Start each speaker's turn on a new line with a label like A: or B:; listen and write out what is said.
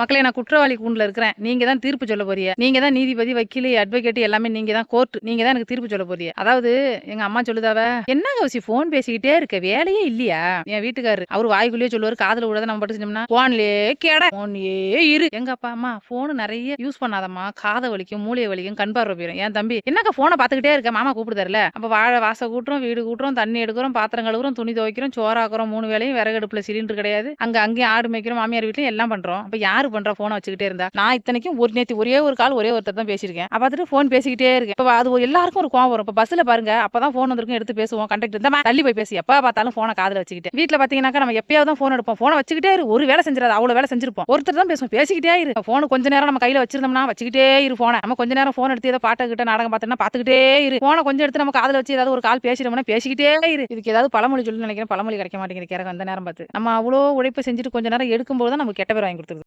A: மக்களே நான் குற்றவாளி கூண்டில் இருக்கிறேன். நீங்க தான் தீர்ப்பு சொல்ல போறீங்க. நீங்க தான் நீதிபதி வக்கீல் அட்வொகேட் எல்லாமே நீங்க தான் கோர்ட் நீங்க தான் எனக்கு தீர்ப்பு சொல்ல போறீங்க. அதாவது எங்க அம்மா சொல்லுதாவ என்ன கௌசி போன் பேசிக்கிட்டே இருக்க? வேலையே இல்லையா? என் வீட்டுக்காரரு அவர் வாய்க்குள்ளேயே சொல்லுவாரு காதல விடாத நம்ம பட்டு செஞ்சோம்னா போன்லயே கேட போன்லயே இரு. எங்க அப்பா அம்மா போன் நிறைய யூஸ் பண்ணாதம்மா. காதை வலிக்கும் மூளையை வலிக்கும் கண் பார்வை போயிடும் என் தம்பி என்னக்கா போனை பார்த்துக்கிட்டே இருக்க? மாமா கூப்பிடுதாருல? அப்ப வாழை வாச கூட்டுறோம் வீடு கூட்டுறோம் தண்ணி எடுக்கிறோம் பாத்திரம் கழுவுறோம் துணி துவைக்கிறோம் சோறாக்குறோம் மூணு வேலையும் விறகு அடுப்புல சிலிண்டர் கிடையாது. அங்க அங்கேயும் ஆடு மேய்க்கிறோம் மாமியார் வீட்லயும் எல்லாம் பண்றோம். அப்ப யாரு பண்ற போனை வச்சுக்கிட்டே இருந்தா நான் இத்தனைக்கும் ஒரு நேத்தி ஒரே ஒரு கால் ஒரே ஒருத்தர் தான் பேசியிருக்கேன். பார்த்துட்டு போன் பேசிக்கிட்டே இருக்கேன். இப்போ அது ஒரு எல்லாருக்கும் ஒரு கோவம் வரும். இப்போ பஸ்ல பாருங்க அப்பதான் போன் வந்திருக்கும் எடுத்து பேசுவோம் கண்டக்டர் இந்த தள்ளி போய் பேசி. எப்ப பார்த்தாலும் போனை காதில் வச்சுக்கிட்டு. வீட்டில் பாத்தீங்கன்னாக்கா நம்ம எப்பயாவது தான் போன் எடுப்போம். போனை வச்சுக்கிட்டே இரு. ஒரு வேலை செஞ்சிடாது அவ்வளவு வேலை செஞ்சிருப்போம். ஒருத்தர் தான் பேசுவோம். பேசிக்கிட்டே இரு. போன் கொஞ்ச நேரம் நம்ம கையில வச்சிருந்தோம்னா வச்சுக்கிட்டே இரு ஃபோனை நம்ம கொஞ்ச நேரம் போன் எடுத்து ஏதோ பாட்டை கிட்ட நாடகம் பார்த்தோம்னா பாத்துக்கிட்டே இரு. ஃபோனை கொஞ்சம் எடுத்து நம்ம காதில் வச்சு ஏதாவது ஒரு கால் பேசிட்டோம்னா பேசிக்கிட்டே இரு. இதுக்கு ஏதாவது பழமொழி சொல்லி நினைக்கிறேன். பழமொழி கிடைக்க மாட்டேங்குது கிரகம் அந்த நேரம் பார்த்து. நம்ம அவ்வளோ உழைப்பு செஞ்சுட்டு கொஞ்ச நேரம் எடுக்கும்போது தான் நமக்கு கெட்ட பேர் வாங்கி கொடுத்துருது.